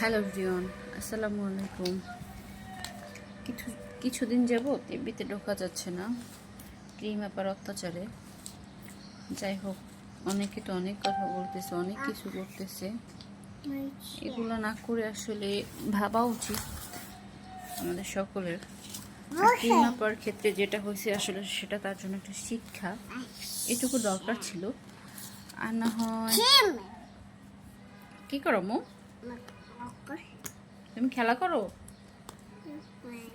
Hello রিয়ন আসসালামু আলাইকুম। কিছু কিছুদিন যাবৎ এমবিতে ঢোকা যাচ্ছে না ক্রিম ব্যাপার অত্যাচারে। যাই হোক অনেকে তো অনেক কথা বলতেছে অনেক কিছু করতেছে। এগুলো না করে আসলে ভাবা উচিত আমাদের সকলের। ক্রিম ব্যাপার ক্ষেত্রে যেটা হয়েছে আসলে সেটা তার জন্য একটা শিক্ষা। এটুকু দরকার ছিল। আর না হয় কি করো মো? তুমি খেলা করো?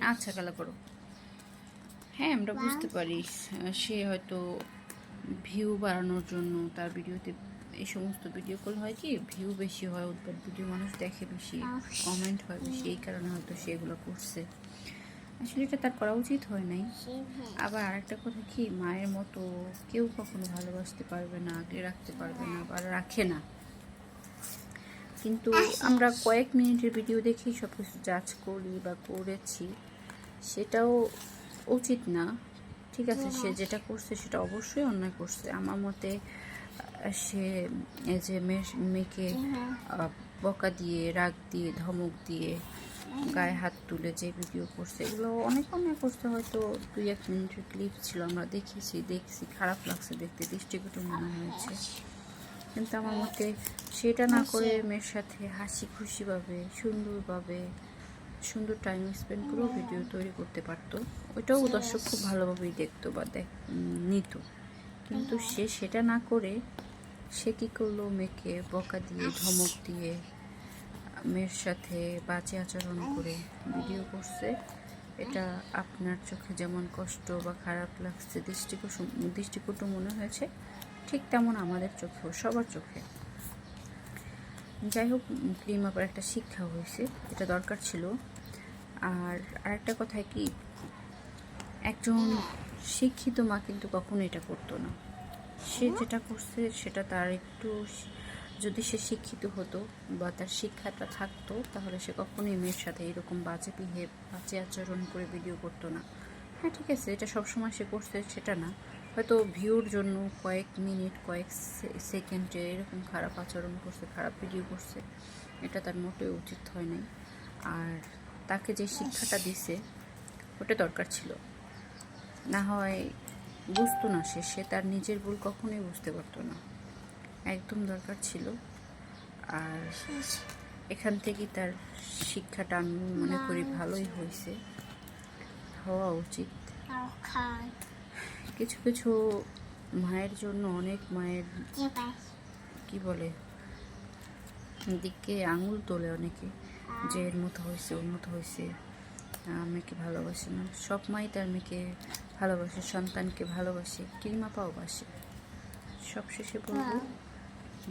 আচ্ছা খেলা করো। হ্যাঁ আমরা বুঝতে পারি। সে হয়তো ভিউ বাড়ানোর জন্য তার ভিডিওতে এই সমস্ত ভিডিও কল হয় কি? ভিউ বেশি হয় উদ্ভট ভিডিও মানুষ দেখে বেশি কমেন্ট হয় বেশি এই কারণে হয়তো সে এগুলো করছে। আসলে এটা তার করা উচিত হয় নাই। আবার আরেকটা কথা কি? মায়ের মতো কেউ কখনো ভালোবাসতে পারবে না আগলে রাখতে পারবে না বা রাখে না। কিন্তু আমরা কয়েক মিনিটের ভিডিও দেখেই সব কিছু জাজ করি বা করেছি। সেটাও উচিত না। ঠিক আছে সে যেটা করছে সেটা অবশ্যই অন্যায় করছে। আমার মতে সে এই যে মেয়ে- মেয়েকে বকা দিয়ে রাগ দিয়ে ধমক দিয়ে গায়ে হাত তুলে যে ভিডিও করছে এগুলো অনেক অন্যায় করছে। হয়তো দুই এক মিনিটের ক্লিপ ছিল আমরা দেখেছি দেখছি খারাপ লাগছে দেখতে দৃষ্টিকটু মনে হয়েছে। কিন্তু আমার মতে সেটা না করে মেয়ের সাথে হাসি খুশিভাবে সুন্দরভাবে সুন্দর টাইম স্পেন্ড করেও ভিডিও তৈরি করতে পারতো। ওইটাও দর্শক খুব ভালোভাবেই দেখতো বা দেখ নিত। কিন্তু সে সেটা না করে সে কী করল মেয়েকে বকা দিয়ে ধমক দিয়ে মেয়ের সাথে বাজে আচরণ করে ভিডিও করছে। এটা আপনার চোখে যেমন কষ্ট বা খারাপ লাগছে দৃষ্টিকটু দৃষ্টিকটু মনে হয়েছে। ঠিক তেমন আমাদের চোখেও, সবার চোখে। যাই হোক ক্রিম আবার একটা শিক্ষা হয়েছে, এটা দরকার ছিল। আর আরেকটা কথা কি, একজন শিক্ষিত মা কিন্তু কখনো এটা করতো না। সে যেটা করছে, সেটা তার একটু যদি সে শিক্ষিত হতো বা তার শিক্ষাটা থাকতো, তাহলে সে কখনোই মেয়ের সাথে এরকম বাজে বিহেভ বাজে আচরণ করে ভিডিও করতো না। হ্যাঁ ঠিক আছে, এটা সবসময় সে করছে, সেটা না। হয়তো ভিউর জন্য কয়েক মিনিট, কয়েক সেকেন্ডে এরকম খারাপ আচরণ করছে, খারাপ ভিডিও করছে, এটা তার মোটেও উচিত হয় নাই। আর তাকে যে শিক্ষাটা দিছে, ওটা দরকার ছিল। না হয় বুঝতো না সে সে তার নিজের ভুল কখনোই বুঝতে পারতো না। একদম দরকার ছিল। আর এখান থেকেই তার শিক্ষাটা আমি মনে করি ভালোই হয়েছে হওয়া উচিত। কিছু কিছু মায়ের জন্য অনেক মায়ের কি বলে, দিকে আঙুল তোলে অনেকে, যে এর মতো হয়েছে, ওর মতো হয়েছে মেয়েকে ভালোবাসে না। সব মাই তার মেয়েকে ভালোবাসে, সন্তানকে ভালোবাসে কিরিমা পাও বাসে। সব শেষে বলব,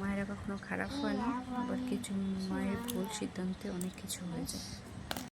মায়েরা কখনো খারাপ হয় না, আবার কিছু মায়ের ভুল সিদ্ধান্তে অনেক কিছু হয়ে যায়।